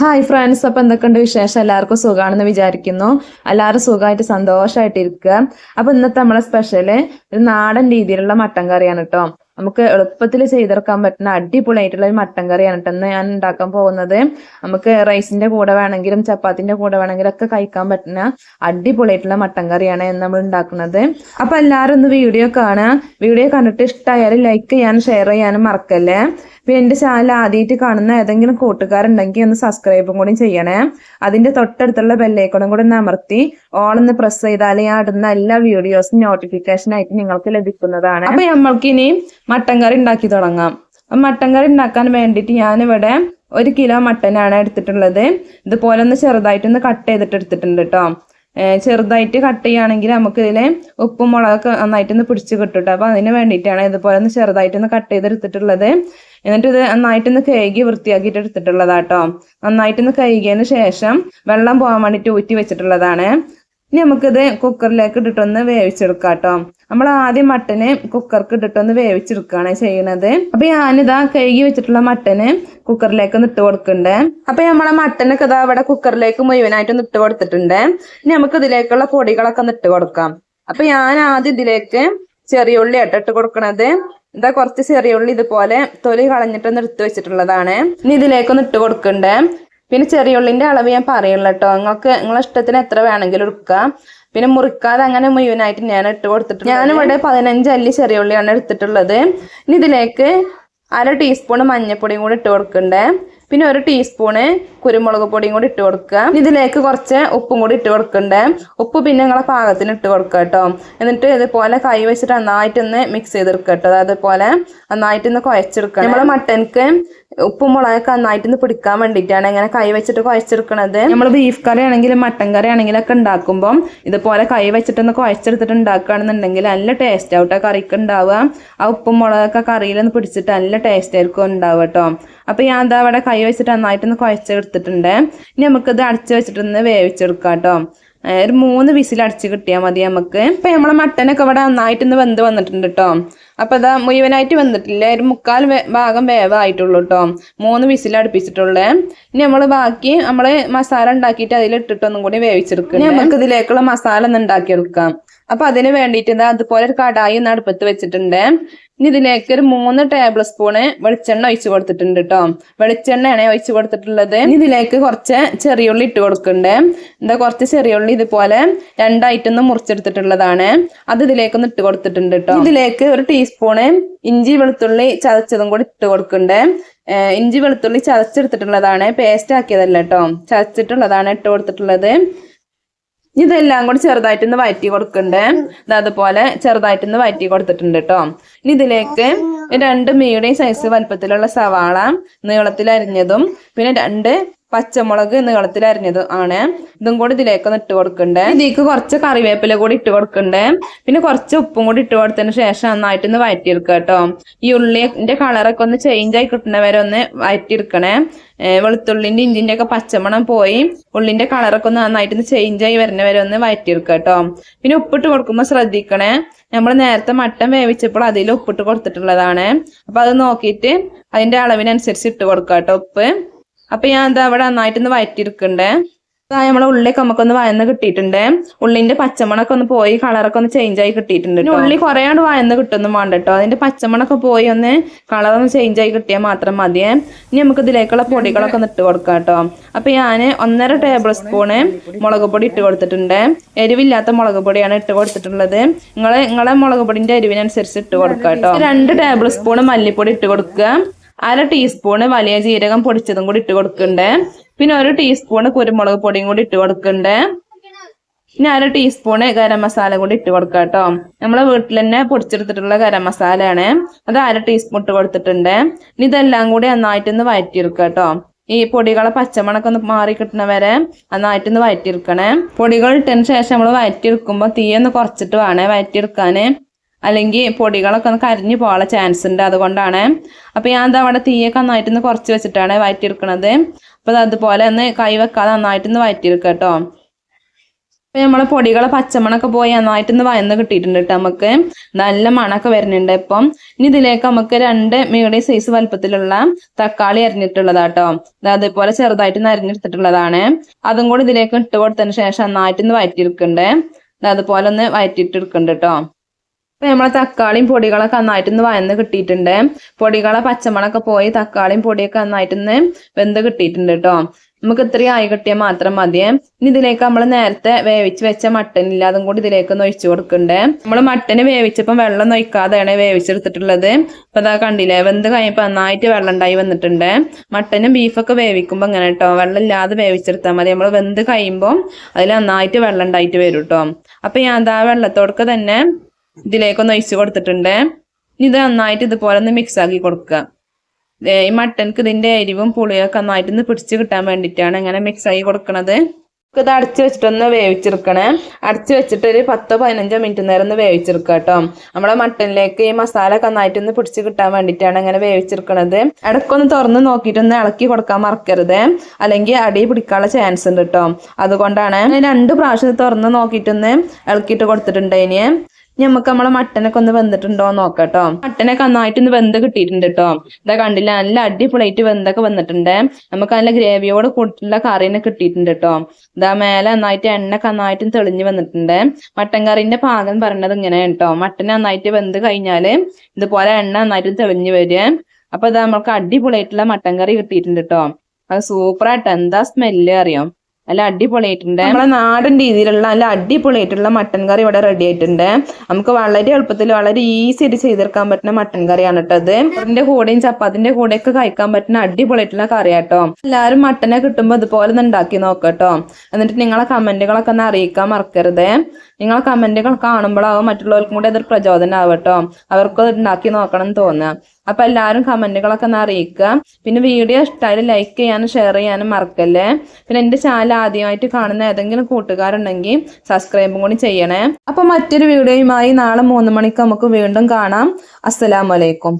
Hi friends അപ്പൊ എന്തൊക്കെയുണ്ട് വിശേഷം? എല്ലാവർക്കും സുഖമാണെന്ന് വിചാരിക്കുന്നു. എല്ലാവരും സുഖമായിട്ട് സന്തോഷമായിട്ട് ഇരിക്കുക. അപ്പൊ ഇന്നത്തെ നമ്മളെ സ്പെഷ്യൽ ഒരു നാടൻ രീതിയിലുള്ള മട്ടൻ കറിയാണ് കേട്ടോ. നമുക്ക് എളുപ്പത്തിൽ ചെയ്തെടുക്കാൻ പറ്റുന്ന അടിപൊളിയായിട്ടുള്ള ഒരു മട്ടൻ കറിയാണ് കേട്ടോ. ഞാൻ ഉണ്ടാക്കാൻ പോകുന്നത് നമുക്ക് റൈസിന്റെ കൂടെ വേണമെങ്കിലും ചപ്പാത്തിന്റെ കൂടെ വേണമെങ്കിലും ഒക്കെ കഴിക്കാൻ പറ്റുന്ന അടിപൊളിയായിട്ടുള്ള മട്ടൻ കറിയാണ് നമ്മൾ ഉണ്ടാക്കുന്നത്. അപ്പൊ എല്ലാവരും ഒന്ന് വീഡിയോ കാണുക. വീഡിയോ കണ്ടിട്ട് ഇഷ്ടമായാലും ലൈക്ക് ചെയ്യാനും ഷെയർ ചെയ്യാനും മറക്കല്ലേ? പിന്നെ എന്റെ ചാനൽ ആദ്യമായിട്ട് കാണുന്ന ഏതെങ്കിലും കൂട്ടുകാരുണ്ടെങ്കിൽ ഒന്ന് സബ്സ്ക്രൈബും കൂടി ചെയ്യണേ. അതിന്റെ തൊട്ടടുത്തുള്ള ബെല്ലൈക്കണും കൂടി ഒന്ന് അമർത്തി ഓൾ ഒന്ന് പ്രസ് ചെയ്താൽ ഞാൻ ഇടുന്ന എല്ലാ വീഡിയോസും നോട്ടിഫിക്കേഷൻ ആയിട്ട് നിങ്ങൾക്ക് ലഭിക്കുന്നതാണ്. അപ്പോൾ നമ്മൾക്ക് ഇനി മട്ടൻ കറി ഉണ്ടാക്കി തുടങ്ങാം. മട്ടൻ കറി ഉണ്ടാക്കാൻ വേണ്ടിയിട്ട് ഞാനിവിടെ ഒരു കിലോ മട്ടനാണ് എടുത്തിട്ടുള്ളത്. ഇതുപോലെ ഒന്ന് ചെറുതായിട്ടൊന്ന് കട്ട് ചെയ്തിട്ട് എടുത്തിട്ടുണ്ട് കേട്ടോ ചെറുതായിട്ട് കട്ട് ചെയ്യുകയാണെങ്കിൽ നമുക്ക് ഇതിൽ ഉപ്പും മുളകൊക്കെ നന്നായിട്ടൊന്ന് പിടിച്ച് കിട്ടും കേട്ടോ അപ്പോൾ അതിന് വേണ്ടിയിട്ടാണ് ഇതുപോലെ ഒന്ന് ചെറുതായിട്ടൊന്ന് കട്ട് ചെയ്തെടുത്തിട്ടുള്ളത്. എന്നിട്ട് ഇത് നന്നായിട്ടൊന്ന് കഴുകി വൃത്തിയാക്കിയിട്ട് എടുത്തിട്ടുള്ളതാട്ടോ. നന്നായിട്ടൊന്ന് കഴുകിയതിന് ശേഷം വെള്ളം പോകാൻ വേണ്ടിയിട്ട് ഊറ്റി വെച്ചിട്ടുള്ളതാണ്. ഇനി നമുക്കിത് കുക്കറിലേക്ക് ഇട്ടിട്ടൊന്ന് വേവിച്ചെടുക്കാം കേട്ടോ നമ്മൾ ആദ്യം മട്ടനെ കുക്കർക്ക് ഇട്ടിട്ടൊന്ന് വേവിച്ചെടുക്കുകയാണ് ചെയ്യുന്നത് അപ്പൊ ഞാനിതാ കഴുകി വെച്ചിട്ടുള്ള മട്ടന് കുക്കറിലേക്ക് ഒന്ന് ഇട്ട് കൊടുക്കണ്ടേ അപ്പൊ നമ്മളെ മട്ടനൊക്കെ ഇതാ ഇവിടെ കുക്കറിലേക്ക് മുഴുവനായിട്ട് ഒന്ന് ഇട്ട് കൊടുത്തിട്ടുണ്ട്. ഇനി നമുക്ക് ഇതിലേക്കുള്ള പൊടികളൊക്കെ ഒന്ന് ഇട്ട് കൊടുക്കാം. അപ്പൊ ഞാൻ ആദ്യം ഇതിലേക്ക് ചെറിയ ഉള്ളി ഇട്ടിട്ട് കൊടുക്കണത്. ഇതാ കുറച്ച് ചെറിയ ഉള്ളി ഇതുപോലെ തൊലി കളഞ്ഞിട്ടൊന്ന് എടുത്ത് വെച്ചിട്ടുള്ളതാണ്. ഇനി ഇതിലേക്കൊന്ന് ഇട്ട് കൊടുക്കണ്ടേ പിന്നെ ചെറിയ ഉള്ളിന്റെ അളവ് ഞാൻ പറയുള്ളൂ കേട്ടോ നിങ്ങൾക്ക് നിങ്ങളെ ഇഷ്ടത്തിന് എത്ര വേണമെങ്കിലും എടുക്കാം. പിന്നെ മുറിക്കാതെ അങ്ങനെ മുഴുവനായിട്ട് ഞാൻ ഇട്ട് കൊടുത്തിട്ടുണ്ട്. ഞാനിവിടെ പതിനഞ്ച് അല്ലി ചെറിയ ഉള്ളിയാണ് എടുത്തിട്ടുള്ളത്. ഇനി ഇതിലേക്ക് അര ടീസ്പൂൺ മഞ്ഞൾപ്പൊടിയും കൂടി ഇട്ട് കൊടുക്കണ്ടേ. പിന്നെ ഒരു ടീസ്പൂണ് കുരുമുളക് പൊടിയും കൂടി ഇട്ട് കൊടുക്കുക. ഇതിലേക്ക് കുറച്ച് ഉപ്പും കൂടി ഇട്ട് കൊടുക്കണ്ടേ. ഉപ്പ് പിന്നെ നിങ്ങളെ പാകത്തിന് ഇട്ട് കൊടുക്കുക കേട്ടോ. എന്നിട്ട് ഇതുപോലെ കൈ വെച്ചിട്ട് നന്നായിട്ടൊന്ന് മിക്സ് ചെയ്തെടുക്കുക കേട്ടോ. അതായത് പോലെ നന്നായിട്ടൊന്ന് കുഴച്ചെടുക്കുക നമ്മളെ മട്ടൻക്ക് ഉപ്പും മുളകൊക്കെ നന്നായിട്ടൊന്ന് പിടിക്കാൻ വേണ്ടിയിട്ടാണ് ഇങ്ങനെ കൈ വെച്ചിട്ട് കുഴച്ചെടുക്കണത്. നമ്മൾ ബീഫ് കറി ആണെങ്കിലും മട്ടൻ കറി ആണെങ്കിലും ഒക്കെ ഉണ്ടാക്കുമ്പോൾ ഇതുപോലെ കൈ വെച്ചിട്ടൊന്ന് കുഴച്ചെടുത്തിട്ട് ഉണ്ടാക്കുകയാണെന്നുണ്ടെങ്കിൽ നല്ല ടേസ്റ്റ് ആവട്ടെ കറിക്ക് ഉണ്ടാവുക. ആ ഉപ്പും മുളകൊക്കെ കറിയിലൊന്ന് പിടിച്ചിട്ട് നല്ല ടേസ്റ്റ് ആയിരിക്കും ഉണ്ടാവുക കേട്ടോ അപ്പോൾ ഞാൻ എന്താ അവിടെ കൈ വെച്ചിട്ട് നന്നായിട്ടൊന്ന് കുഴച്ചെടുത്തിട്ടുണ്ട്. ഇനി നമുക്കിത് അടച്ച് വെച്ചിട്ടൊന്ന് വേവിച്ചെടുക്കാം കേട്ടോ. ഒരു മൂന്ന് വിസിൽ അടിച്ച് കിട്ടിയാൽ മതി നമുക്ക്. ഇപ്പൊ നമ്മളെ മട്ടനൊക്കെ ഇവിടെ നന്നായിട്ടൊന്ന് വെന്ത് വന്നിട്ടുണ്ട് കേട്ടോ. അപ്പൊ അതാ മുഴുവനായിട്ട് വന്നിട്ടില്ല ഒരു മുക്കാൽ ഭാഗം വേവായിട്ടുള്ളൂ കേട്ടോ. മൂന്ന് വിസിൽ അടുപ്പിച്ചിട്ടുള്ളേ. ഇനി നമ്മൾ ബാക്കി നമ്മൾ മസാല ഉണ്ടാക്കിയിട്ട് അതിലിട്ടിട്ടൊന്നും കൂടി വേവിച്ചെടുക്കുക നമുക്ക് ഇതിലേക്കുള്ള മസാല ഒന്ന് ഉണ്ടാക്കിയെടുക്കാം. അപ്പൊ അതിന് വേണ്ടിയിട്ട് ഇതാ അതുപോലെ ഒരു കടായി ഒന്ന് അടുപ്പത്ത് വെച്ചിട്ടുണ്ട്. ഇനി ഇതിലേക്ക് ഒരു മൂന്ന് ടേബിൾ സ്പൂണ് വെളിച്ചെണ്ണ ഒഴിച്ചു കൊടുത്തിട്ടുണ്ട് കേട്ടോ വെളിച്ചെണ്ണയാണ് ഒഴിച്ചു കൊടുത്തിട്ടുള്ളത്. ഇനി ഇതിലേക്ക് കുറച്ച് ചെറിയുള്ളി ഇട്ട് കൊടുക്കണ്ടേ എന്താ കുറച്ച് ചെറിയുള്ളി ഇതുപോലെ രണ്ടായിട്ടൊന്ന് മുറിച്ചെടുത്തിട്ടുള്ളതാണ്. അത് ഇതിലേക്കൊന്ന് ഇട്ട് കൊടുത്തിട്ടുണ്ട് കേട്ടോ ഇതിലേക്ക് ഒരു ടീസ്പൂണ് ഇഞ്ചി വെളുത്തുള്ളി ചതച്ചതും കൂടി ഇട്ട് കൊടുക്കണ്ടേ ഇഞ്ചി വെളുത്തുള്ളി ചതച്ചെടുത്തിട്ടുള്ളതാണ്. പേസ്റ്റ് ആക്കിയതല്ല കേട്ടോ ചതച്ചിട്ടുള്ളതാണ് ഇട്ട് കൊടുത്തിട്ടുള്ളത്. ഇതെല്ലാം കൂടി ചെറുതായിട്ടൊന്ന് വയറ്റി കൊടുക്കണ്ടേ? അതുപോലെ ചെറുതായിട്ടൊന്ന് വയറ്റി കൊടുത്തിട്ടുണ്ട് കേട്ടോ ഇനി ഇതിലേക്ക് രണ്ട് മീഡിയം സൈസ് വലുപ്പത്തിലുള്ള സവാള നീളത്തിൽ അരിഞ്ഞതും പിന്നെ രണ്ട് പച്ചമുളക് എന്ന നീളത്തിൽ അരിഞ്ഞത് ആണ്. ഇതും കൂടി ഇതിലേക്ക് ഒന്ന് ഇട്ട് കൊടുക്കണ്ടേ. ഇതിലേക്ക് കുറച്ച് കറിവേപ്പില കൂടി ഇട്ട് കൊടുക്കണ്ടേ. പിന്നെ കുറച്ച് ഉപ്പും കൂടി ഇട്ട് കൊടുത്തതിന് ശേഷം നന്നായിട്ട് ഒന്ന് വഴറ്റിയെടുക്കുക കേട്ടോ. ഈ ഉള്ളിന്റെ കളറൊക്കെ ഒന്ന് ചേഞ്ച് ആയി കിട്ടുന്ന വരെ ഒന്ന് വഴറ്റിയെടുക്കണേ വെളുത്തുള്ളിന്റെ ഇഞ്ചിന്റെ ഒക്കെ പച്ചമണം പോയി. ഉള്ളിന്റെ കളറൊക്കെ ഒന്ന് നന്നായിട്ട് ഒന്ന് ചേഞ്ച് ആയി വരുന്ന വരെ ഒന്ന് വഴറ്റിയെടുക്കുക കേട്ടോ. പിന്നെ ഉപ്പിട്ട് കൊടുക്കുമ്പോൾ ശ്രദ്ധിക്കണേ. നമ്മൾ നേരത്തെ മട്ടൻ വേവിച്ചപ്പോൾ അതിൽ ഉപ്പിട്ട് കൊടുത്തിട്ടുള്ളതാണ്. അപ്പൊ അത് നോക്കിയിട്ട് അതിന്റെ അളവിനനുസരിച്ച് ഇട്ട് കൊടുക്കുക കേട്ടോ ഉപ്പ്. അപ്പൊ ഞാൻ എന്താ അവിടെ നന്നായിട്ടൊന്ന് അതായത് നമ്മളെ ഉള്ളിയൊക്കെ നമുക്കൊന്ന് വയന്ന് കിട്ടിയിട്ടുണ്ട്. ഉള്ളിന്റെ പച്ചമണൊക്കെ ഒന്ന് പോയി കളറൊക്കെ ഒന്ന് ചേഞ്ച് ആയി കിട്ടിയിട്ടുണ്ട് ഉള്ളി കുറേയാണ്ട് വയന്ന് കിട്ടുന്നു വേണ്ട കേട്ടോ അതിന്റെ പച്ചമണൊക്കെ പോയി ഒന്ന് കളർ ഒന്ന് ചേഞ്ച് ആയി കിട്ടിയാൽ മാത്രം മതിയേ. ഇനി നമുക്ക് ഇതിലേക്കുള്ള പൊടികളൊക്കെ ഒന്ന് ഇട്ട് കൊടുക്കാം കേട്ടോ അപ്പൊ ഞാൻ ഒന്നര ടേബിൾ സ്പൂണ് മുളക് പൊടി ഇട്ട് കൊടുത്തിട്ടുണ്ട്. എരിവില്ലാത്ത മുളക് പൊടിയാണ് ഇട്ട് കൊടുത്തിട്ടുള്ളത്. നിങ്ങളെ നിങ്ങളെ മുളക് പൊടിന്റെ എരിവിനനുസരിച്ച് ഇട്ട് കൊടുക്കാം കേട്ടോ രണ്ട് ടേബിൾ സ്പൂണ് മല്ലിപ്പൊടി ഇട്ട് കൊടുക്കുക. അര ടീസ്പൂണ് വലിയ ജീരകം പൊടിച്ചതും കൂടി ഇട്ട് കൊടുക്കണ്ടേ. പിന്നെ ഒരു ടീസ്പൂണ് കുരുമുളക് പൊടിയും കൂടി ഇട്ട് കൊടുക്കണ്ടേ. പിന്നെ അര ടീസ്പൂണ് ഗരം മസാല കൂടി ഇട്ട് കൊടുക്കാം കേട്ടോ നമ്മളെ വീട്ടിൽ തന്നെ പൊടിച്ചെടുത്തിട്ടുള്ള ഗരം മസാലയാണ്. അത് അര ടീസ്പൂൺ ഇട്ട് കൊടുത്തിട്ടുണ്ട്. ഇനി ഇതെല്ലാം കൂടി നന്നായിട്ടൊന്ന് വഴറ്റിയെടുക്കുക കേട്ടോ ഈ പൊടികളെ പച്ചമണൊക്കെ ഒന്ന് മാറി കിട്ടണവരെ വരെ നന്നായിട്ടൊന്ന് വഴറ്റിയെടുക്കണേ പൊടികൾ ഇട്ടതിന് ശേഷം നമ്മൾ വഴറ്റിയെടുക്കുമ്പോൾ തീയൊന്ന് കുറച്ചിട്ട് വേണേ വഴറ്റിയെടുക്കാന് അല്ലെങ്കിൽ പൊടികളൊക്കെ ഒന്ന് കരിഞ്ഞു പോകാനുള്ള ചാൻസ് ഉണ്ട് അതുകൊണ്ടാണ്. അപ്പോൾ ഞാൻ എന്താ അവിടെ തീയൊക്കെ നന്നായിട്ടൊന്ന് കുറച്ച് വെച്ചിട്ടാണ് വയറ്റിയെടുക്കണത്. അപ്പോൾ അതുപോലെ ഒന്ന് കൈ വെക്കാതെ നന്നായിട്ടൊന്ന് വയറ്റിയെടുക്കുക കേട്ടോ അപ്പോൾ നമ്മളെ പൊടികളെ പച്ചമണൊക്കെ പോയി നന്നായിട്ടൊന്ന് വയന്ന് കിട്ടിയിട്ടുണ്ട് കേട്ടോ നമുക്ക് നല്ല മണൊക്കെ വരുന്നുണ്ട് ഇപ്പം. ഇനി ഇതിലേക്ക് നമുക്ക് രണ്ട് മീഡിയം സൈസ് വലുപ്പത്തിലുള്ള തക്കാളി അരിഞ്ഞിട്ടുള്ളതാട്ടോ അതേപോലെ ചെറുതായിട്ട് അരിഞ്ഞെടുത്തിട്ടുള്ളതാണ് അതും കൂടി ഇതിലേക്ക് ഇട്ട് കൊടുത്തതിന് ശേഷം നന്നായിട്ടൊന്ന് വയറ്റിയെടുക്കണ്ടേ. ദാ അതുപോലെ ഒന്ന് വയറ്റിയിട്ട് എടുക്കണ്ട് കേട്ടോ ഇപ്പൊ നമ്മൾ തക്കാളിയും പൊടികളൊക്കെ നന്നായിട്ടൊന്ന് വയന്ന് കിട്ടിയിട്ടുണ്ട്. പൊടികളെ പച്ചമുളകൊക്കെ പോയി തക്കാളിയും പൊടിയൊക്കെ നന്നായിട്ടൊന്ന് വെന്ത് കിട്ടിയിട്ടുണ്ട് കേട്ടോ നമുക്ക് ഇത്രയും ആയി കിട്ടിയാൽ മാത്രം മതിയേ. ഇനി ഇതിലേക്ക് നമ്മൾ നേരത്തെ വേവിച്ച് വെച്ച മട്ടൻ ഇല്ല അതും കൂടി ഇതിലേക്ക് ഒഴിച്ചു കൊടുക്കണ്ടേ. നമ്മൾ മട്ടന് വേവിച്ചപ്പം വെള്ളം നൊയ്ക്കാതെയാണ് വേവിച്ചെടുത്തിട്ടുള്ളത്. അപ്പൊ അതാ കണ്ടില്ലേ വെന്ത് കഴിയുമ്പോൾ നന്നായിട്ട് വെള്ളം ഉണ്ടായി വന്നിട്ടുണ്ട്. മട്ടനും ബീഫൊക്കെ വേവിക്കുമ്പോൾ അങ്ങനെ കേട്ടോ വെള്ളം ഇല്ലാതെ വേവിച്ചെടുത്താൽ മതി. നമ്മൾ വെന്ത് കഴിയുമ്പോൾ അതിൽ നന്നായിട്ട് വെള്ളം ഉണ്ടായിട്ട് വരും കേട്ടോ അപ്പൊ ഞാൻ അതാ വെള്ളത്തോടൊക്കെ തന്നെ ഇതിലേക്കൊന്ന് ഒഴിച്ചു കൊടുത്തിട്ടുണ്ട്. ഇനി ഇത് നന്നായിട്ട് ഇതുപോലെ ഒന്ന് മിക്സ് ആക്കി കൊടുക്കുക. ഈ മട്ടൻക്ക് ഇതിന്റെ എരിവും പുളിയൊക്കെ നന്നായിട്ട് ഒന്ന് പിടിച്ച് കിട്ടാൻ വേണ്ടിയിട്ടാണ് ഇങ്ങനെ മിക്സ് ആക്കി കൊടുക്കുന്നത് ഇത് അടച്ചു വെച്ചിട്ടൊന്ന് വേവിച്ചെടുക്കണേ. അടച്ചു വെച്ചിട്ട് ഒരു പത്തോ പതിനഞ്ചോ മിനിറ്റ് നേരം ഒന്ന് വേവിച്ചെടുക്കുക കേട്ടോ. നമ്മളെ മട്ടനിലേക്ക് ഈ മസാല ഒക്കെ നന്നായിട്ട് ഒന്ന് പിടിച്ച് കിട്ടാൻ വേണ്ടിയിട്ടാണ് ഇങ്ങനെ വേവിച്ചെടുക്കണത്. ഇടയ്ക്കൊന്ന് തുറന്ന് നോക്കിയിട്ടൊന്ന് ഇളക്കി കൊടുക്കാൻ മറക്കരുത്. അല്ലെങ്കിൽ അടി പിടിക്കാനുള്ള ചാൻസ് ഉണ്ട് കേട്ടോ. അതുകൊണ്ടാണ് രണ്ട് പ്രാവശ്യം തുറന്ന് നോക്കിയിട്ടൊന്ന് ഇളക്കിയിട്ട് കൊടുത്തിട്ടുണ്ട് ഇനി. നമുക്ക് നമ്മളെ മട്ടനൊക്കെ ഒന്ന് വെന്തിട്ടുണ്ടോ നോക്കട്ടോ മട്ടനൊക്കെ നന്നായിട്ട് ഒന്ന് വെന്ത് കിട്ടിയിട്ടുണ്ട് കേട്ടോ ഇതാ കണ്ടില്ല നല്ല അടിപൊളിയായിട്ട് വെന്തൊക്കെ വന്നിട്ടുണ്ട്. നമുക്ക് നല്ല ഗ്രേവിയോട് കൂട്ടിയുള്ള കറീനെ കിട്ടിയിട്ടുണ്ട് കേട്ടോ ഇതാ മേലെ നന്നായിട്ട് എണ്ണ നന്നായിട്ടും തെളിഞ്ഞു വന്നിട്ടുണ്ട്. മട്ടൻ കറിന്റെ പാകം പറഞ്ഞത് ഇങ്ങനെ കേട്ടോ മട്ടൻ നന്നായിട്ട് വെന്ത് കഴിഞ്ഞാൽ ഇതുപോലെ എണ്ണ നന്നായിട്ട് തെളിഞ്ഞു വരും അപ്പൊ ഇതാ നമുക്ക് അടിപൊളിയായിട്ടുള്ള മട്ടൻ കറി കിട്ടിയിട്ടുണ്ട് കേട്ടോ അത് സൂപ്പറായിട്ട് എന്താ സ്മെല്ല് അറിയാം? നല്ല അടിപൊളിയായിട്ടുണ്ട്. നമ്മളെ നാടൻ രീതിയിലുള്ള നല്ല അടിപൊളിയായിട്ടുള്ള മട്ടൻ കറി ഇവിടെ റെഡി ആയിട്ടുണ്ട്. നമുക്ക് വളരെ എളുപ്പത്തിൽ വളരെ ഈസി ആയിട്ട് ചെയ്തെടുക്കാൻ പറ്റുന്ന മട്ടൻ കറിയാണ് കേട്ടോ ഇത്. അതിന്റെ കൂടെയും ചപ്പാത്തിന്റെ കൂടെയൊക്കെ കഴിക്കാൻ പറ്റുന്ന അടിപൊളിയായിട്ടുള്ള കറിയാട്ടോ. എല്ലാവരും മട്ടനെ കിട്ടുമ്പോൾ ഇതുപോലെ ഒന്ന് ഉണ്ടാക്കി നോക്കട്ടോ എന്നിട്ട് നിങ്ങളെ കമന്റുകളൊക്കെ ഒന്ന് അറിയിക്കാൻ മറക്കരുത്. നിങ്ങളെ കമന്റുകൾ കാണുമ്പോഴാവും മറ്റുള്ളവർക്കും കൂടി അതൊരു പ്രചോദനം ആവട്ടോ അവർക്കും ഉണ്ടാക്കി നോക്കണം എന്ന് തോന്നുക. അപ്പൊ എല്ലാവരും കമന്റുകളൊക്കെ ഒന്ന് അറിയിക്കുക. പിന്നെ വീഡിയോ ഇഷ്ടമായാലും ലൈക്ക് ചെയ്യാനും ഷെയർ ചെയ്യാനും മറക്കല്ലേ? പിന്നെ എന്റെ ചാനൽ ആദ്യമായിട്ട് കാണുന്ന ഏതെങ്കിലും കൂട്ടുകാരുണ്ടെങ്കിൽ സബ്സ്ക്രൈബും കൂടി ചെയ്യണേ. അപ്പൊ മറ്റൊരു വീഡിയോയുമായി നാളെ മൂന്ന് മണിക്ക് നമുക്ക് വീണ്ടും കാണാം. അസ്സലാമലൈക്കും